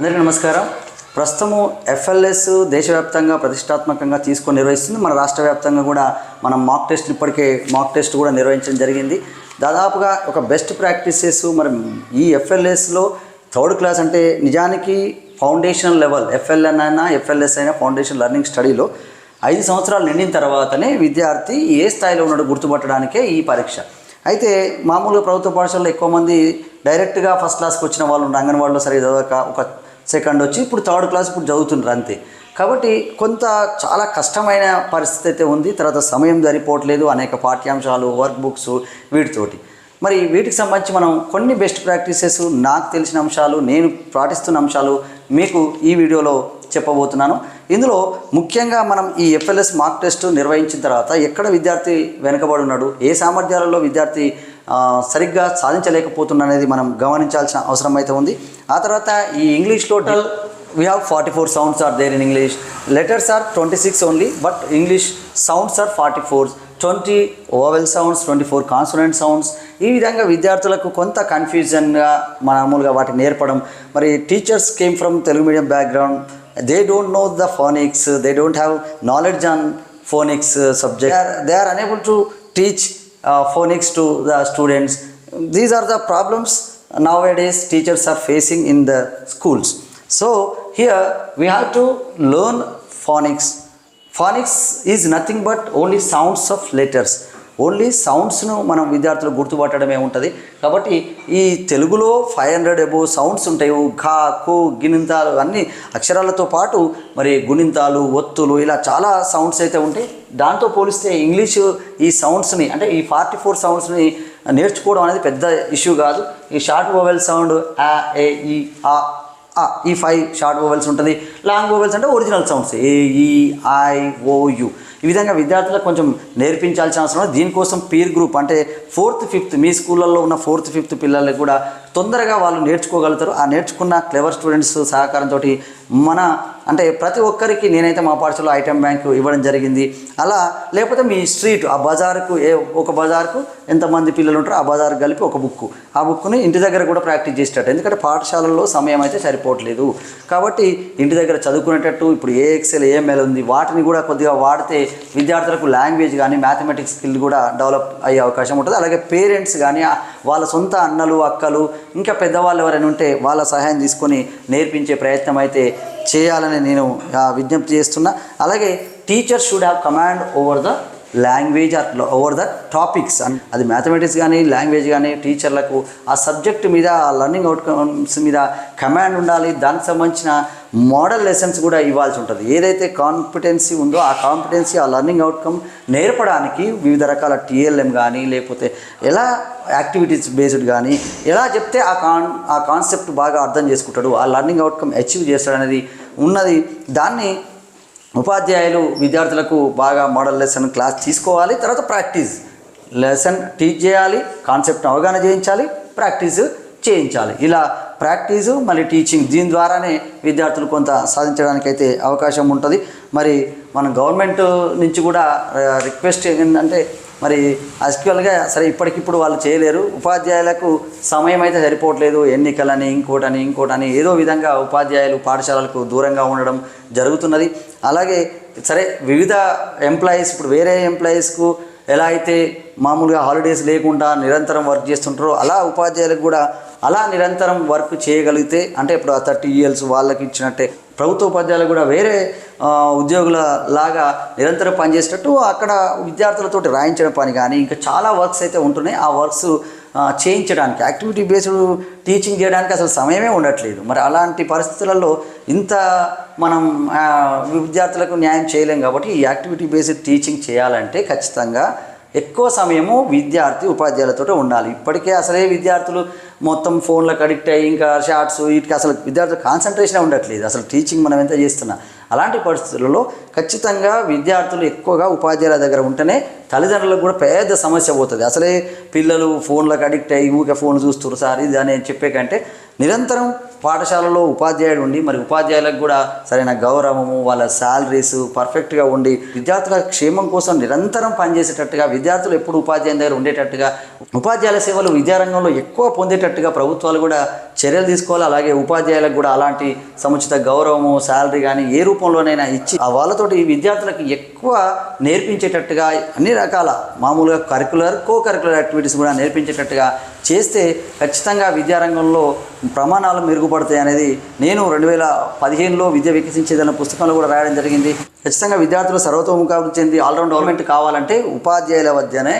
అందరికీ నమస్కారం. ప్రస్తుతము ఎఫ్ఎల్ఎస్ దేశవ్యాప్తంగా ప్రతిష్టాత్మకంగా తీసుకొని నిర్వహిస్తుంది. మన రాష్ట్ర వ్యాప్తంగా కూడా మనం మాక్ టెస్ట్ ఇప్పటికే మాక్ టెస్ట్ కూడా నిర్వహించడం జరిగింది. దాదాపుగా ఒక బెస్ట్ ప్రాక్టీసెస్ మరి ఈ ఎఫ్ఎల్ఎస్లో థర్డ్ క్లాస్ అంటే నిజానికి ఫౌండేషన్ లెవెల్ ఎఫ్ఎల్ఎన్ అయినా ఎఫ్ఎల్ఎస్ అయినా ఫౌండేషన్ లెర్నింగ్ స్టడీలో ఐదు సంవత్సరాలు నిండిన తర్వాతనే విద్యార్థి ఏ స్థాయిలో ఉన్నాడో గుర్తుపట్టడానికే ఈ పరీక్ష. అయితే మామూలుగా ప్రభుత్వ పాఠశాలలో ఎక్కువ మంది డైరెక్ట్గా ఫస్ట్ క్లాస్కి వచ్చిన వాళ్ళు ఉన్నారు. అంగన్వాడీలో సరిగ్గా చదవక ఒక సెకండ్ వచ్చి ఇప్పుడు థర్డ్ క్లాస్ ఇప్పుడు చదువుతుండ్రు అంతే. కాబట్టి కొంత చాలా కష్టమైన పరిస్థితి అయితే ఉంది. తర్వాత సమయం సరిపోవట్లేదు. అనేక పాఠ్యాంశాలు వర్క్ బుక్స్ వీటితోటి. మరి వీటికి సంబంధించి మనం కొన్ని బెస్ట్ ప్రాక్టీసెస్ నాకు తెలిసిన అంశాలు నేను పాటిస్తున్న అంశాలు మీకు ఈ వీడియోలో చెప్పబోతున్నాను. ఇందులో ముఖ్యంగా మనం ఈ ఎఫ్ఎల్ఎస్ మార్క్ టెస్ట్ నిర్వహించిన తర్వాత ఎక్కడ విద్యార్థి వెనుకబడి ఉన్నాడు ఏ సామర్థ్యాలలో విద్యార్థి సరిగ్గా సాధించలేకపోతున్నా అనేది మనం గమనించాల్సిన అవసరం అయితే ఉంది. ఆ తర్వాత ఈ English total we have forty four sounds are there in English letters are twenty six only but English sounds are forty four twenty vowel sounds twenty four consonant sounds ఈ విధంగా విద్యార్థులకు కొంత కన్ఫ్యూజన్గా మామూలుగా వాటిని నేర్పడం. మరి teachers came from Telugu medium background they don't know the phonics they don't have knowledge on phonics subject they are unable to teach uh, phonics to the students. These are the problems nowadays teachers are facing in the schools. So here we have to learn phonics. Phonics is nothing but only sounds of letters. Only సౌండ్స్ను మనం విద్యార్థులు గుర్తుపట్టడమే ఉంటుంది. కాబట్టి ఈ తెలుగులో five hundred above sounds ఉంటాయి. ఘా కు గినింతాలు అన్ని అక్షరాలతో పాటు మరి గుణింతాలు ఒత్తులు ఇలా చాలా సౌండ్స్ అయితే ఉంటాయి. దాంతో పోలిస్తే ఇంగ్లీషు ఈ సౌండ్స్ని అంటే ఈ ఫార్టీ ఫోర్ సౌండ్స్ని నేర్చుకోవడం అనేది పెద్ద ఇష్యూ కాదు. ఈ షార్ట్ వోవెల్ సౌండ్ ఆ ఏ ఈ ఆ ఈ ఫైవ్ షార్ట్ వోవెల్స్ ఉంటుంది. లాంగ్ వోవెల్స్ అంటే original sounds. A E I O you. ఈ విధంగా విద్యార్థులకు కొంచెం నేర్పించాల్సిన అవసరం దీనికోసం పీర్ గ్రూప్ అంటే ఫోర్త్ ఫిఫ్త్ మీ స్కూళ్ళల్లో ఉన్న ఫోర్త్ ఫిఫ్త్ పిల్లల్ని కూడా తొందరగా వాళ్ళు నేర్చుకోగలుగుతారు. ఆ నేర్చుకున్న క్లెవర్ స్టూడెంట్స్ సహకారంతో మన అంటే ప్రతి ఒక్కరికి నేనైతే మా పాఠశాలలో ఐటమ్ బ్యాంక్ ఇవ్వడం జరిగింది. అలా లేకపోతే మీ స్ట్రీట్ ఆ బజార్కు ఏ ఒక బజార్కు ఎంతమంది పిల్లలు ఉంటారో ఆ బజార్ కలిపి ఒక బుక్ ఆ బుక్ని ఇంటి దగ్గర కూడా ప్రాక్టీస్ చేసేటట్టు. ఎందుకంటే పాఠశాలల్లో సమయం అయితే సరిపోవట్లేదు. కాబట్టి ఇంటి దగ్గర చదువుకునేటట్టు ఇప్పుడు ఏ ఎక్సెల్ ఏఎంఎల్ ఉంది వాటిని కూడా కొద్దిగా వాడితే విద్యార్థులకు లాంగ్వేజ్ కానీ మ్యాథమెటిక్స్ స్కిల్ కూడా డెవలప్ అయ్యే అవకాశం ఉంటుంది. అలాగే పేరెంట్స్ కానీ వాళ్ళ సొంత అన్నలు అక్కలు ఇంకా పెద్దవాళ్ళు ఎవరైనా ఉంటే వాళ్ళ సహాయం తీసుకొని నేర్పించే ప్రయత్నం అయితే చేయాలని నేను ఆ, విజ్ఞప్తి చేస్తున్నా. అలాగే teacher should have command over the language or over the topics అది మ్యాథమెటిక్స్ కానీ లాంగ్వేజ్ కానీ టీచర్లకు ఆ సబ్జెక్ట్ మీద ఆ లర్నింగ్ అవుట్కమ్స్ మీద కమాండ్ ఉండాలి. దానికి సంబంధించిన మోడల్ లెసన్స్ కూడా ఇవ్వాల్సి ఉంటుంది. ఏదైతే కాంపిటెన్సీ ఉందో ఆ కాంపిటెన్సీ ఆ లర్నింగ్ అవుట్కమ్ నేర్పడానికి వివిధ రకాల టీఎల్ఎం కానీ లేకపోతే ఎలా యాక్టివిటీస్ బేస్డ్ కానీ ఎలా చెప్తే ఆ కాన్ ఆ కాన్సెప్ట్ బాగా అర్థం చేసుకుంటాడు ఆ లర్నింగ్ అవుట్కమ్ అచీవ్ చేస్తాడు అనేది ఉన్నది. దాన్ని ఉపాధ్యాయులు విద్యార్థులకు బాగా మోడల్ లెసన్ క్లాస్ తీసుకోవాలి. తర్వాత ప్రాక్టీస్ లెసన్ టీచ్ చేయాలి కాన్సెప్ట్ అవగాహన చేయించాలి ప్రాక్టీస్ చేయించాలి. ఇలా ప్రాక్టీసు మళ్ళీ టీచింగ్. దీని ద్వారానే విద్యార్థులు కొంత సాధించడానికి అయితే అవకాశం ఉంటుంది. మరి మన గవర్నమెంట్ నుంచి కూడా రిక్వెస్ట్ ఏంటంటే మరి యాక్చువల్గా సరే ఇప్పటికిప్పుడు వాళ్ళు చేయలేరు. ఉపాధ్యాయులకు సమయం అయితే సరిపోవట్లేదు. ఎన్నికలని ఇంకోటని ఇంకోటని ఏదో విధంగా ఉపాధ్యాయులు పాఠశాలలకు దూరంగా ఉండడం జరుగుతున్నది. అలాగే సరే వివిధ ఎంప్లాయీస్ ఇప్పుడు వేరే ఎంప్లాయీస్కు ఎలా అయితే మామూలుగా హాలిడేస్ లేకుండా నిరంతరం వర్క్ చేస్తుంటారో అలా ఉపాధ్యాయులకు కూడా అలా నిరంతరం వర్క్ చేయగలిగితే అంటే ఇప్పుడు ఆ థర్టీ ఇయర్స్ వాళ్ళకి ఇచ్చినట్టే ప్రభుత్వ ఉపాధ్యాయులు కూడా వేరే ఉద్యోగుల లాగా నిరంతరం పనిచేసేటట్టు అక్కడ విద్యార్థులతోటి రాయించడం పని కానీ ఇంకా చాలా వర్క్స్ అయితే ఉంటున్నాయి. ఆ వర్క్స్ చేయించడానికి యాక్టివిటీ బేస్డ్ టీచింగ్ చేయడానికి అసలు సమయమే ఉండట్లేదు. మరి అలాంటి పరిస్థితులలో ఇంత మనం విద్యార్థులకు న్యాయం చేయలేం కాబట్టి ఈ యాక్టివిటీ బేస్డ్ టీచింగ్ చేయాలంటే ఖచ్చితంగా ఎక్కువ సమయము విద్యార్థి ఉపాధ్యాయులతో ఉండాలి. ఇప్పటికే అసలే విద్యార్థులు మొత్తం ఫోన్లకు అడిక్ట్ అయ్యి ఇంకా షార్ట్స్ వీటికి అసలు విద్యార్థులు కాన్సన్ట్రేషన్ ఉండట్లేదు. అసలు టీచింగ్ మనం ఎంత చేస్తున్నా అలాంటి పరిస్థితులలో ఖచ్చితంగా విద్యార్థులు ఎక్కువగా ఉపాధ్యాయుల దగ్గర ఉంటేనే తల్లిదండ్రులకు కూడా పెద్ద సమస్య పోతుంది. అసలే పిల్లలు ఫోన్లకు అడిక్ట్ అయ్యి ఊకే ఫోన్ చూస్తున్నారు సార్ ఇది అని చెప్పే కంటే నిరంతరం పాఠశాలలో ఉపాధ్యాయుడు ఉండి మరి ఉపాధ్యాయులకు కూడా సరైన గౌరవము వాళ్ళ శాలరీస్ పర్ఫెక్ట్గా ఉండి విద్యార్థుల క్షేమం కోసం నిరంతరం పనిచేసేటట్టుగా విద్యార్థులు ఎప్పుడు ఉపాధ్యాయుని దగ్గర ఉండేటట్టుగా ఉపాధ్యాయుల సేవలు విద్యారంగంలో ఎక్కువ పొందేటట్టుగా ప్రభుత్వాలు కూడా చర్యలు తీసుకోవాలి. అలాగే ఉపాధ్యాయులకు కూడా అలాంటి సముచిత గౌరవము శాలరీ కానీ ఏ రూపంలోనైనా ఇచ్చి ఆ వాళ్ళతోటి విద్యార్థులకు ఎక్కువ నేర్పించేటట్టుగా అన్ని రకాల మామూలుగా కరికులర్ కో కరికులర్ యాక్టివిటీస్ కూడా నేర్పించేటట్టుగా చేస్తే ఖచ్చితంగా విద్యారంగంలో ప్రమాణాలు మెరుగుపడతాయి అనేది నేను రెండు వేల పదిహేనులో విద్య వికసించేదన్న పుస్తకంలో కూడా రాయడం జరిగింది. ఖచ్చితంగా విద్యార్థులు సర్వతోముఖాభివృద్ధి చెంది ఆల్రౌండ్ డెవలప్మెంట్ కావాలంటే ఉపాధ్యాయుల వద్దనే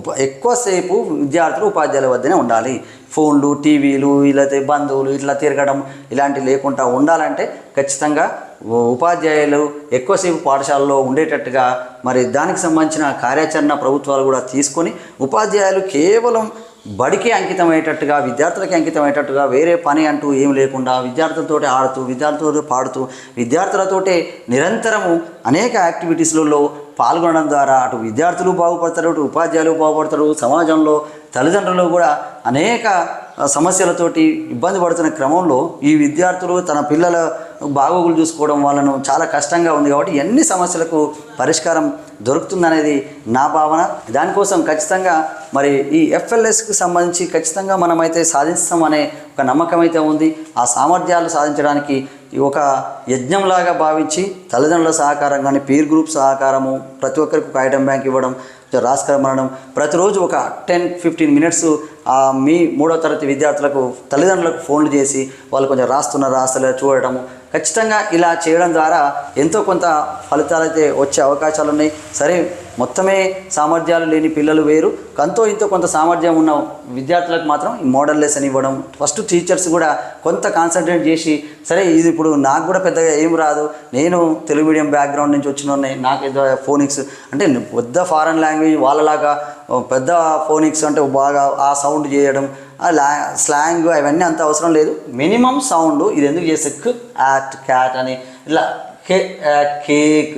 ఉప ఎక్కువసేపు విద్యార్థులు ఉపాధ్యాయుల వద్దనే ఉండాలి. ఫోన్లు టీవీలు లేకపోతే బంధువులు ఇట్లా తిరగడం ఇలాంటివి లేకుండా ఉండాలంటే ఖచ్చితంగా ఉపాధ్యాయులు ఎక్కువసేపు పాఠశాలలో ఉండేటట్టుగా మరి దానికి సంబంధించిన కార్యాచరణ ప్రభుత్వాలు కూడా తీసుకొని ఉపాధ్యాయులు కేవలం బడికి అంకితమయ్యేటట్టుగా విద్యార్థులకి అంకితమయ్యేటట్టుగా వేరే పని అంటూ ఏం లేకుండా విద్యార్థులతో ఆడుతూ విద్యార్థులతో పాడుతూ విద్యార్థులతోటే నిరంతరము అనేక యాక్టివిటీస్లలో పాల్గొనడం ద్వారా అటు విద్యార్థులు బాగుపడతారు అటు ఉపాధ్యాయులు బాగుపడతారు సమాజంలో తల్లిదండ్రులు కూడా అనేక సమస్యలతోటి ఇబ్బంది పడుతున్న క్రమంలో ఈ విద్యార్థులు తన పిల్లల బాగోగులు చూసుకోవడం వాళ్ళను చాలా కష్టంగా ఉంది కాబట్టి ఎన్ని సమస్యలకు పరిష్కారం దొరుకుతుందనేది నా భావన. దానికోసం ఖచ్చితంగా మరి ఈ ఎఫ్ఎల్ఎస్కి సంబంధించి ఖచ్చితంగా మనమైతే సాధిస్తామనే ఒక నమ్మకం అయితే ఉంది. ఆ సామర్థ్యాలు సాధించడానికి ఒక యజ్ఞంలాగా భావించి తల్లిదండ్రుల సహకారం కానీ పీర్ గ్రూప్ సహకారము ప్రతి ఒక్కరికి ఒక ఐటమ్ బ్యాంక్ ఇవ్వడం రాస్కరం అనడం ప్రతిరోజు ఒక టెన్ ఫిఫ్టీన్ మినిట్స్ మీ మూడో తరగతి విద్యార్థులకు తల్లిదండ్రులకు ఫోన్లు చేసి వాళ్ళు కొంచెం రాస్తున్నారా రాస్తలేరు చూడటము ఖచ్చితంగా ఇలా చేయడం ద్వారా ఎంతో కొంత ఫలితాలు అయితే వచ్చే అవకాశాలు ఉన్నాయి సరే మొత్తమే సామర్థ్యాలు లేని పిల్లలు వేరు. కంతో ఇంతో కొంత సామర్థ్యం ఉన్న విద్యార్థులకు మాత్రం ఈ మోడల్ లెసన్ ఇవ్వడం. ఫస్ట్ టీచర్స్ కూడా కొంత కాన్సన్ట్రేట్ చేసి సరే ఇది ఇప్పుడు నాకు కూడా పెద్దగా ఏం రాదు. నేను తెలుగు మీడియం బ్యాక్గ్రౌండ్ నుంచి వచ్చిన నాకు ఫోనిక్స్ అంటే పెద్ద ఫారెన్ లాంగ్వేజ్ వాళ్ళలాగా పెద్ద ఫోనిక్స్ అంటే బాగా ఆ సౌండ్ చేయడం ఆ లా స్లాంగ్ అవన్నీ అంత అవసరం లేదు. మినిమం సౌండ్ ఇది ఎందుకు చేస్తే క్ యాట్ క్యాట్ అని ఇలా కే కేక్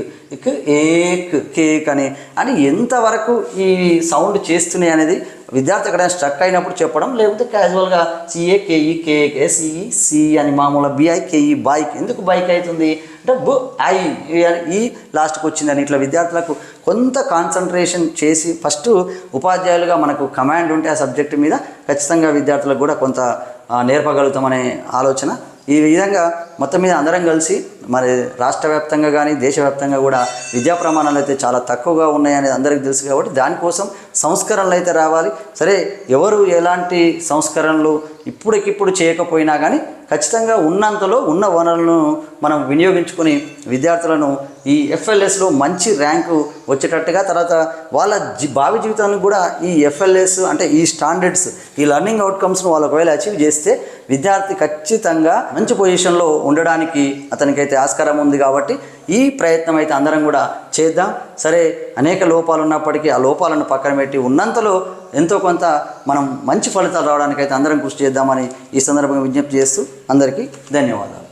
ఏక్ కేక్ అని. అని ఎంతవరకు ఈ సౌండ్ చేస్తున్నాయి అనేది విద్యార్థి ఎక్కడైనా స్ట్రక్ అయినప్పుడు చెప్పడం లేకపోతే క్యాజువల్గా C A K E cake S E C అని మామూలుగా B I K E bike ఎందుకు బైక్ అవుతుంది? అంటే బు ఐ ఈ లాస్ట్కి వచ్చిందని ఇట్లా విద్యార్థులకు కొంత కాన్సన్ట్రేషన్ చేసి ఫస్ట్ ఉపాధ్యాయులుగా మనకు కమాండ్ ఉంటే ఆ సబ్జెక్టు మీద ఖచ్చితంగా విద్యార్థులకు కూడా కొంత నేర్పగలుగుతామనే ఆలోచన. ఈ విధంగా మొత్తం మీద అందరం కలిసి మరి రాష్ట్ర వ్యాప్తంగా కానీ దేశవ్యాప్తంగా కూడా విద్యా ప్రమాణాలు అయితే చాలా తక్కువగా ఉన్నాయనేది అందరికీ తెలుసు కాబట్టి దానికోసం సంస్కరణలు అయితే రావాలి. సరే ఎవరు ఎలాంటి సంస్కరణలు ఇప్పటికిప్పుడు చేయకపోయినా కానీ ఖచ్చితంగా ఉన్నంతలో ఉన్న వనరులను మనం వినియోగించుకుని విద్యార్థులను ఈ ఎఫ్ఎల్ఎస్లో మంచి ర్యాంకు వచ్చేటట్టుగా తర్వాత వాళ్ళ జీ భావి జీవితానికి కూడా ఈ ఎఫ్ఎల్ఎస్ అంటే ఈ స్టాండర్డ్స్ ఈ లర్నింగ్ అవుట్కమ్స్ను వాళ్ళు ఒకవేళ అచీవ్ చేస్తే విద్యార్థి ఖచ్చితంగా మంచి పొజిషన్లో ఉండడానికి అతనికైతే ఆస్కారం ఉంది కాబట్టి ఈ ప్రయత్నం అయితే అందరం కూడా చేద్దాం. సరే అనేక లోపాలు ఉన్నప్పటికీ ఆ లోపాలను పక్కన పెట్టి ఉన్నంతలో ఎంతో కొంత మనం మంచి ఫలితాలు రావడానికైతే అందరం కృషి చేద్దామని ఈ సందర్భంగా విజ్ఞప్తి చేస్తూ అందరికీ ధన్యవాదాలు.